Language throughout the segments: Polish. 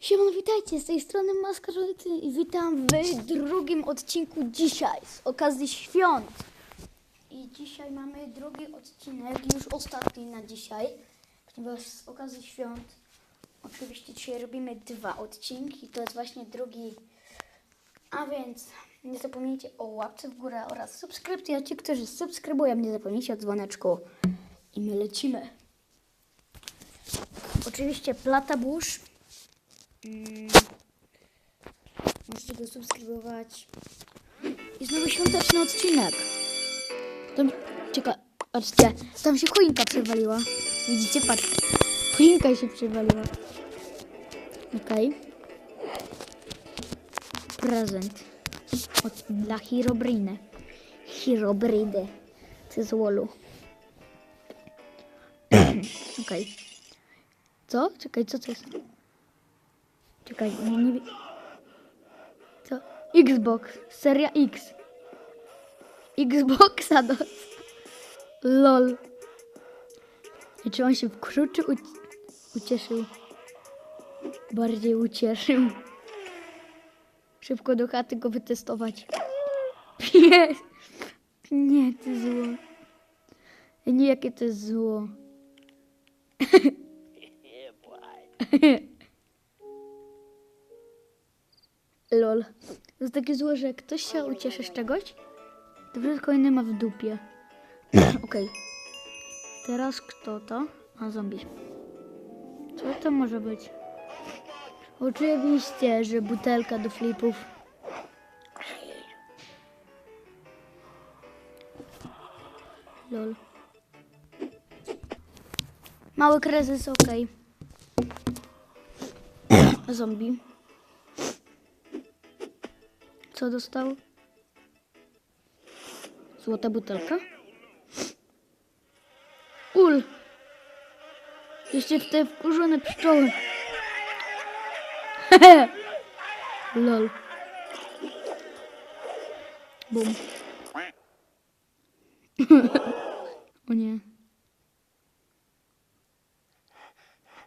Siemon, witajcie, z tej strony Maska Żółty i witam w drugim odcinku dzisiaj z okazji świąt. I dzisiaj mamy drugi odcinek, już ostatni na dzisiaj, ponieważ z okazji świąt oczywiście dzisiaj robimy dwa odcinki, to jest właśnie drugi. A więc nie zapomnijcie o łapce w górę oraz subskrypcji, a ci, którzy subskrybują, nie zapomnijcie o dzwoneczku i my lecimy. Oczywiście Plata Bush. Mm. Możecie go subskrybować. I znowu świąteczny odcinek. Tam, czeka, patrzcie, tam się choinka przewaliła. Widzicie, patrz. Choinka się przewaliła. Okej. Prezent. Od, dla Herobriny. Herobriny. To jest Wolu. Okej. Co? Czekaj, co to jest? Czekaj, nie, nie Co? Xbox, seria X. Xboxa dostał. LOL. I czy on się wkurzył, czy u- ucieszył? Bardziej ucieszył. Szybko do chaty go wytestować. Nie, nie, to zło. Nie, jakie to jest zło. Lol. To jest takie złe, że jak ktoś się ucieszy z czegoś, to wszystko inne ma w dupie. Okej. Teraz kto to? A, zombie. Co to może być? Oczywiście, że butelka do flipów. Lol. Mały kryzys, okej. Zombie. Co dostał? Złota butelka? Ul! Jeszcze w te wkurzone pszczoły. Lol. Bum. o nie.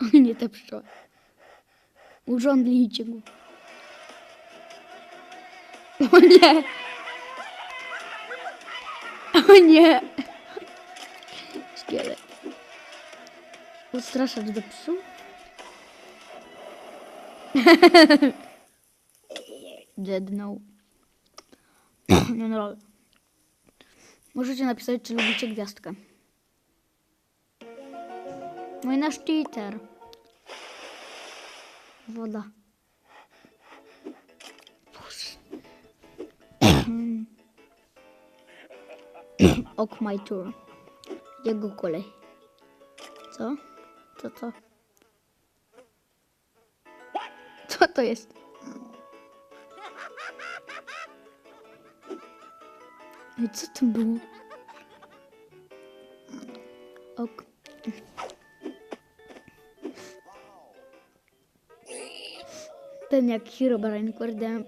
O nie, te pszczoły. Urządlijcie go. O nie! O nie! Szkielet. Ustraszacz do psu? Dead no. No. Możecie napisać, czy lubicie gwiazdkę. I nasz cheater. Woda. Ok my tour. Jego kolej. Co? Co to? Co to jest? Ej, co to było? Ok. Ten jak Herobrine, kurde.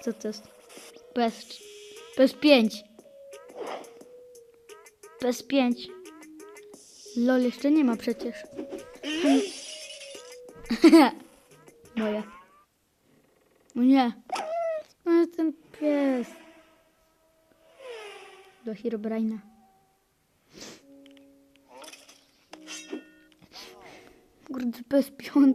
Co to jest? PS, PS5. PS5. LOL jeszcze nie ma przecież. Moja. O nie. No ten pies. Do Herobrine'a. Kurde, PS5.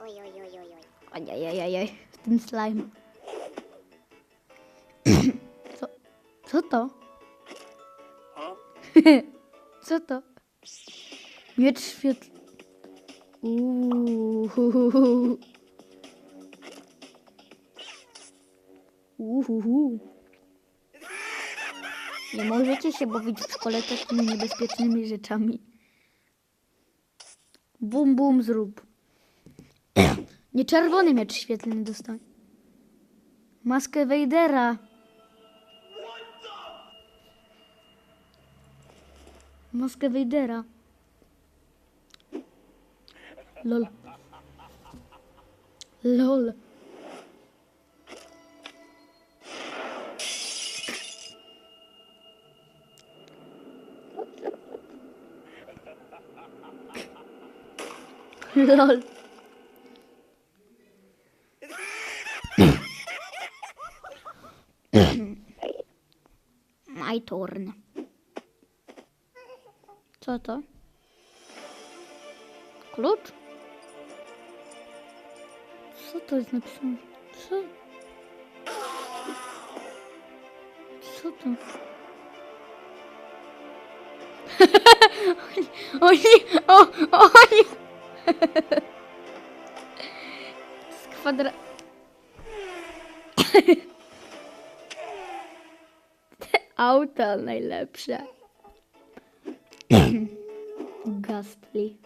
Oj, oj, oj, oj, oj. Ajajajajaj, ten slime. To? Co to? Miecz świetl... Uuuu. Uhuhu. Nie możecie się bawić w szkole takimi niebezpiecznymi rzeczami. Bum, bum, zrób. Nie czerwony miecz świetlny dostań. Maskę Wejdera. Maskę Wejdera. Lol. Lol. Lol. My turn. Co to? Klucz? Co to jest napisane? Co? Co to? oni, o, oni. Z kwadra... Te auta najlepsze. lovely.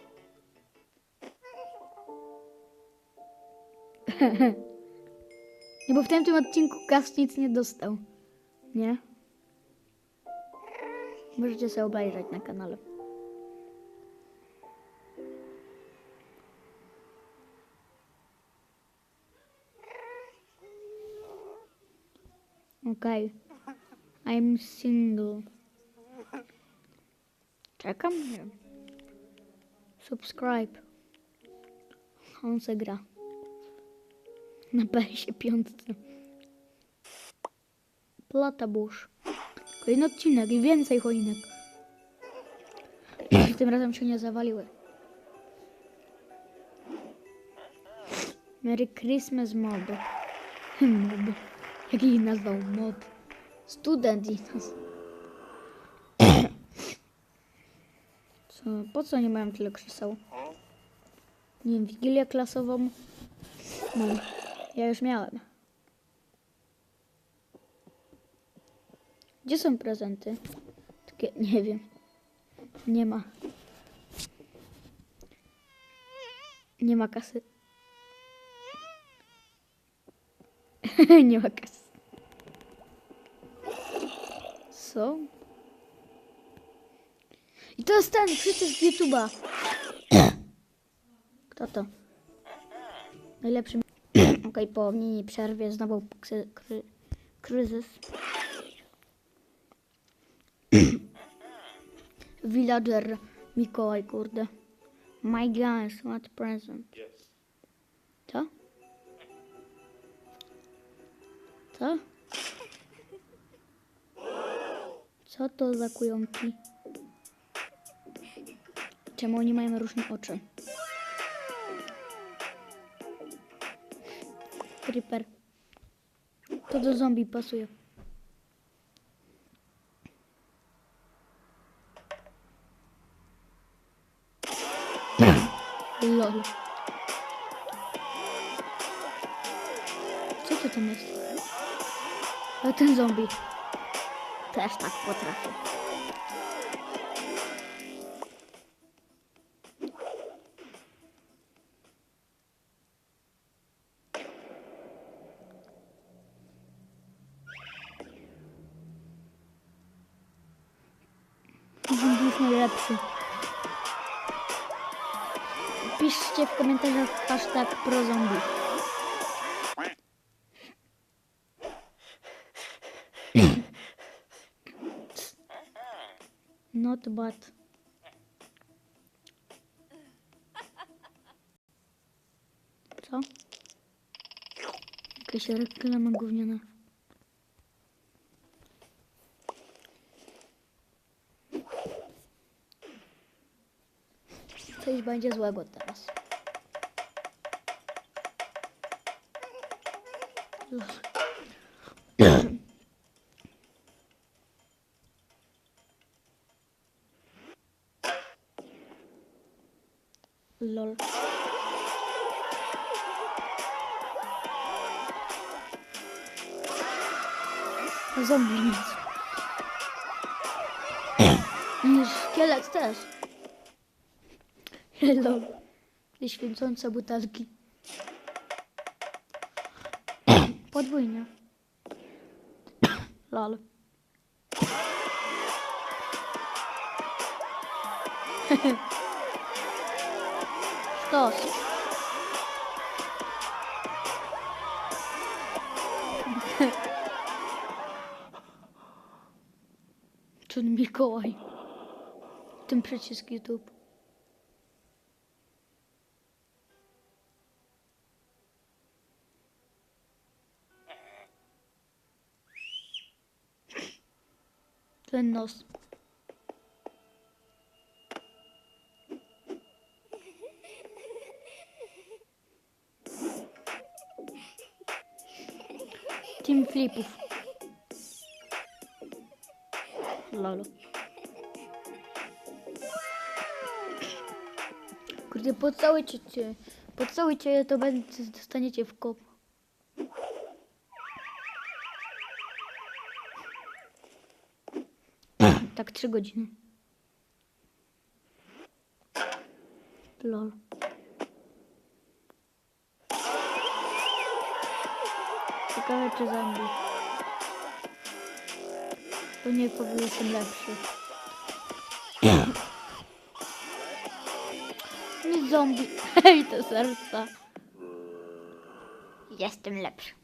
И в темто има тинко кастиц не е достал. Не? Можете се обаждать на канале. Okay. I'm single. Czekam. Subscribe. On se gra. Na PS5. Plata burz. Kolejny odcinek i więcej choinek. Tym razem się nie zawaliły. Merry Christmas mod. Mod. Jak ich nazwał mod. Student nas. Co? Po co nie mają tyle krzeseł? Nie wiem, wigilię klasową. Mam. Ja już miałem. Gdzie są prezenty? Takie, nie wiem. Nie ma. Nie ma kasy. nie ma kasy. Co? I to jest ten przycisk z YouTube'a. Kto to? Najlepszy. Okej, po mini przerwie znowu kry, kry, kryzys. Villager Mikołaj, kurde. My guys, what present? Co? Co? Co to za kujonki? Czemu oni mają różne oczy? Creeper. To do zombie pasuje. Lol. Co to tam jest? A ten zombie. Też tak potrafi. Piszcie w komentarzach hashtag prozombie. Not bad. Co? Jakaś reklama gówniana. Coś będzie złego teraz. Lol. Zombie nic. Szkielet też. Lol. I świecące butelki. Podwójnie. Lol. Sztos. Czun Mikołaj. Ten przycisk YouTube. Ten nos. Team flipów. Lolo. Kurde, pocałujcie. Pocałujcie to będzie, dostaniecie w kop. Tak, trzy godziny. Lol. Ciekawe czy zombie. To nie powiem, jestem lepszy. Nie zombie. Hej, te serca. Jestem lepszy.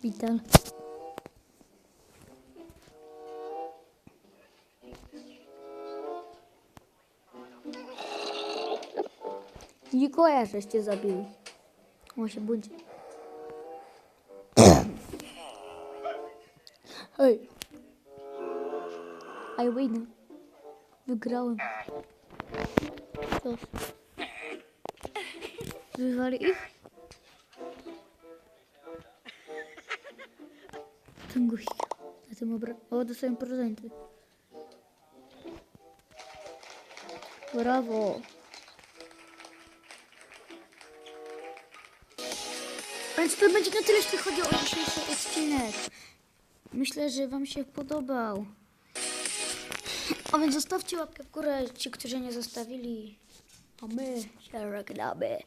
Szpital. Mikołaja żeście zabili. On się budzi. Hej. I win. Wygrałem. Wywali ich? Ten guzik. Na tym obra... O, dostaję prezenty. Brawo. A więc to będzie na tyle, jeśli chodzi o dzisiejszy odcinek. Myślę, że Wam się podobał. A więc zostawcie łapkę w górę, ci, którzy nie zostawili. A my się żegnamy.